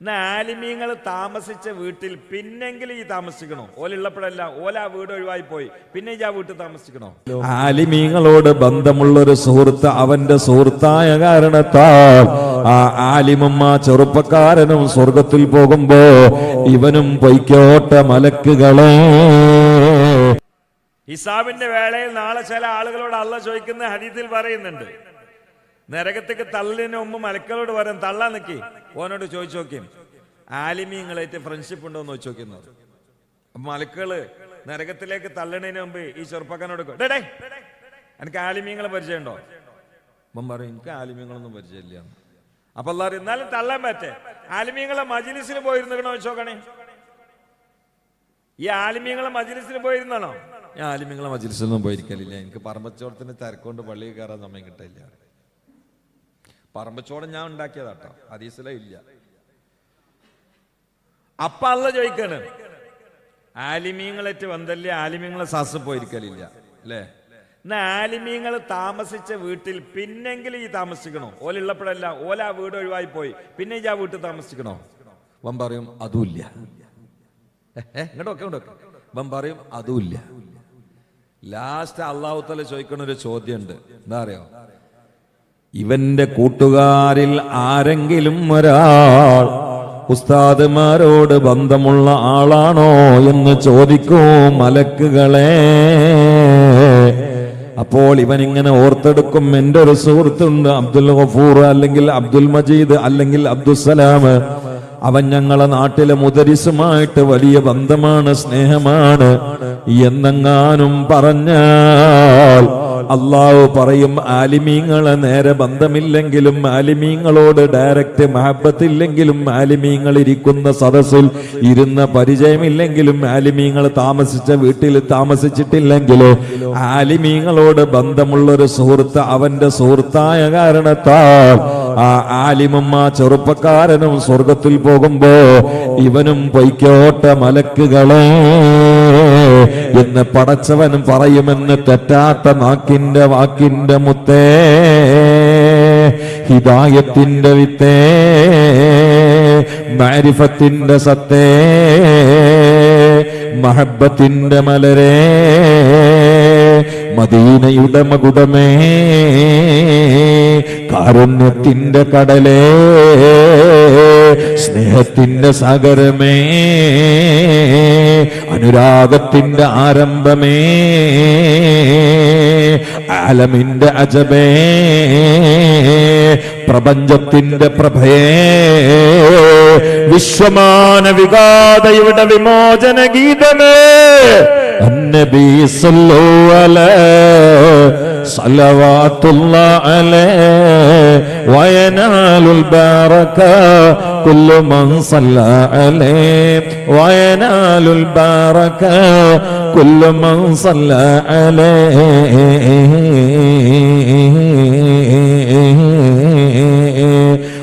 എന്നാ ആലിമീങ്ങൾ താമസിച്ച വീട്ടിൽ പിന്നെങ്കിലും ഈ താമസിക്കണോ? ഓലുള്ളപ്പോഴല്ല ഓല ആ വീട് ഒഴിവായി പോയി പിന്നെ ഈ ആ വീട്ടിൽ താമസിക്കണോ? ആലിമീങ്ങളോട് ബന്ധമുള്ള ഒരു സുഹൃത്ത് അവന്റെ സുഹൃത്തായ കാരണത്താൽ ആ ആലിമും ആ ചെറുപ്പക്കാരനും സ്വർഗത്തിൽ പോകുമ്പോ ഇവനും പൊയ്ക്കോട്ട മലക്കുകളെ. ഹിസാബിന്റെ വേളയിൽ നാളെ ചില ആളുകളോട് അല്ല ചോദിക്കുന്ന ഹരീതിയിൽ പറയുന്നുണ്ട്. നരകത്തേക്ക് തള്ളിന് മുമ്പ് മലക്കളോട് പറയാൻ തള്ളാൻ നിക്കി. ഓനോട് ചോദിച്ചു നോക്കിയും ആലിമീങ്ങളായിട്ട് ഫ്രണ്ട്ഷിപ്പ് ഉണ്ടോ എന്ന് ചോദിച്ചു നോക്കുന്നത് അപ്പൊ മലക്കൾ നരകത്തിലേക്ക് തള്ളണതിന് മുമ്പ് ഈ ചെറുപ്പക്കാരനോട് "ഡേ, എനിക്ക് ആലിമീങ്ങളെ പരിചയമുണ്ടോ? അപ്പം പറയും എനിക്ക് ആലിമീങ്ങളൊന്നും പരിചയമില്ല. എന്ന്." അപ്പൊ എല്ലാവരും എന്നാലും തള്ളാൻ പറ്റേ. ആലിമീങ്ങളെ മജിലിസിൽ പോയിരുന്നോ ചോക്കണേ ഈ ആലിമീങ്ങളെ മജിലിസിൽ പോയിരുന്നാണോ? ഞാൻ ആലിമീങ്ങളെ മജിലിസിനൊന്നും പോയിരിക്കലില്ല. എനിക്ക് പറമ്പച്ചോടത്തിന് തിരക്കൊണ്ട് പള്ളിയിൽ കയറാൻ സമയം കിട്ടില്ല. പറമ്പച്ചോടം ഞാൻ ഉണ്ടാക്കിയതാട്ടോ. ഹദീസിലെ ഇല്ല. അപ്പ അല്ല ചോദിക്കാണ് ആലിമീങ്ങളേറ്റ് വന്നല്ലേ ആലിമീങ്ങളെ സാസ് പോയിരിക്കലില്ല അല്ലേ? എന്നാ ആലിമീങ്ങൾ താമസിച്ച വീട്ടിൽ പിന്നെങ്കിലും ഈ താമസിക്കണോ? ഓലുള്ളപ്പോഴല്ല ഓല ആ വീട് ഒഴിവായി പോയി പിന്നെ ഈ ആ വീട്ടിൽ താമസിക്കണോ? വൻ പറയും അതുമില്ല. ഇങ്ങോട്ടൊക്കെ ഇങ്ങോട്ടൊക്കെ വൻ പറയും അതുമില്ല. ലാസ്റ്റ് അള്ളാഹുത്തല തല ചോദിക്കണ ഒരു ചോദ്യമുണ്ട്. എന്താ അറിയോ? ഇവന്റെ കൂട്ടുകാരിൽ ആരെങ്കിലും ഒരാൾ ഉസ്താദുമാരോട് ബന്ധമുള്ള ആളാണോ എന്ന് ചോദിക്കൂ മലക്കുകളെ. അപ്പോൾ ഇവൻ ഇങ്ങനെ ഓർത്തെടുക്കും എന്റെ ഒരു സുഹൃത്തുണ്ട് അബ്ദുൽ ഗഫൂർ അല്ലെങ്കിൽ അബ്ദുൽ മജീദ് അല്ലെങ്കിൽ അബ്ദുസലാം അവൻ ഞങ്ങളെ നാട്ടിലെ മുദരിസുമായിട്ട് വലിയ ബന്ധമാണ് സ്നേഹമാണ്. എന്നെങ്ങാനും പറഞ്ഞാൽ അള്ളാഹു പറയും ആലിമീങ്ങളെ നേരെ ബന്ധമില്ലെങ്കിലും ആലിമീങ്ങളോട് ഡയറക്റ്റ് മഹബത്തില്ലെങ്കിലും ആലിമീങ്ങൾ ഇരിക്കുന്ന സദസ്സിൽ ഇരുന്ന പരിചയമില്ലെങ്കിലും ആലിമീങ്ങൾ താമസിച്ച വീട്ടിൽ താമസിച്ചിട്ടില്ലെങ്കിലോ ആലിമീങ്ങളോട് ബന്ധമുള്ള ഒരു സുഹൃത്ത് അവന്റെ സുഹൃത്തായ കാരണത്താൽ ആ ആലിമും ആ ചെറുപ്പക്കാരനും സ്വർഗത്തിൽ പോകുമ്പോ ഇവനും പൊയ്ക്കോട്ടെ മലക്കുകളെ. എന്ന് പടച്ചവനും പറയുമെന്ന് തെറ്റാത്ത നാക്കിന്റെ വാക്കിന്റെ മുത്തേ ഹിതായത്തിന്റെ വിത്തേ മാരിഫത്തിന്റെ സത്തേ മഹബത്തിന്റെ മലരേ മദീനയുടെ മകുടമേ കാരുണ്യത്തിന്റെ കടലേ സ്നേഹത്തിന്റെ സാഗരമേ അനുരാഗത്തിന്റെ ആരംഭമേ ആലമിന്റെ അജബേ പ്രപഞ്ചത്തിന്റെ പ്രഭയേ. വിശ്വമാന വികാതയുടെ വിമോചന ഗീതമേ. അന്നബീസല്ലോ അല സലവാത്തുള്ള അല وينال البركة كل من صلى عليه. وينال البركة كل من صلى عليه.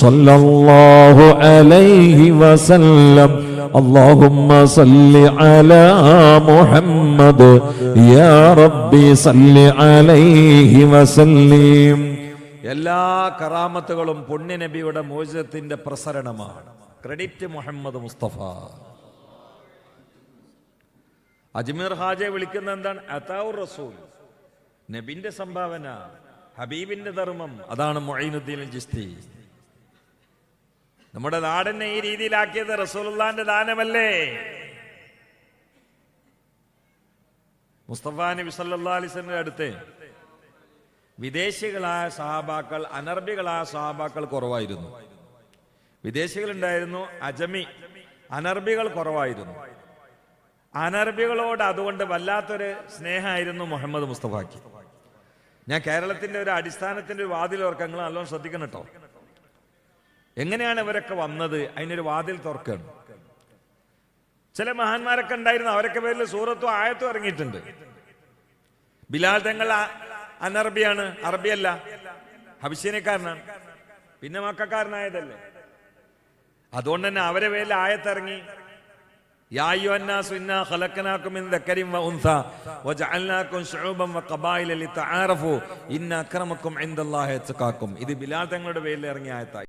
صلى الله عليه وسلم اللهم صل على محمد يا ربي صل عليه وسلم എല്ലാ കറാമത്തുകളും പുണ്യ നബിയുടെ മോചനത്തിന്റെ പ്രസരണമാണ് ക്രെഡിറ്റ് മുഹമ്മദ് മുസ്തഫ അജ്മീർ ഹാജെ വിളിക്കുന്ന എന്താണ് അതാവുർ റസൂൽ നബിന്റെ സംഭാവന ഹബീബിന്റെ ധർമ്മം അതാണ് മൊയ്നുദ്ദീൻ ജിസ്തി നമ്മുടെ നാടിനെ ഈ രീതിയിലാക്കിയത് റസൂലുള്ളാന്റെ ദാനമല്ലേ? മുസ്തഫാ നബി സല്ലാ വസല്ലമയുടെ അടുത്ത് വിദേശികളായ സഹാബാക്കൾ അനർബികളായ സഹാബാക്കൾ കുറവായിരുന്നു. വിദേശികളുണ്ടായിരുന്നു അജമി അനർബികൾ കുറവായിരുന്നു. അനർബികളോട് അതുകൊണ്ട് വല്ലാത്തൊരു സ്നേഹമായിരുന്നു മുഹമ്മദ് മുസ്തഫാക്ക്. ഞാൻ കേരളത്തിന്റെ ഒരു അടിസ്ഥാനത്തിന്റെ ഒരു വാതിൽ ഓർക്കങ്ങൾ നല്ലോണം ശ്രദ്ധിക്കണം കേട്ടോ. എങ്ങനെയാണ് ഇവരൊക്കെ വന്നത്? അതിനൊരു വാതിൽ തുറക്കണം. ചില മഹാന്മാരൊക്കെ ഉണ്ടായിരുന്നു. അവരൊക്കെ പേരിൽ സൂറത്തും ആയത്തും ഇറങ്ങിയിട്ടുണ്ട്. ബിലാൽ തങ്ങൾ അനറബിയാണ് അറബിയല്ല ഹബിഷ്യനക്കാരനാണ് പിന്നെ മക്കാരനായതല്ലേ അതുകൊണ്ട് തന്നെ അവരെ പേരിൽ ആയത്തിറങ്ങി ഇത് ബിലാൽ തങ്ങളുടെ പേരിൽ ഇറങ്ങിയ ആയത്തായി.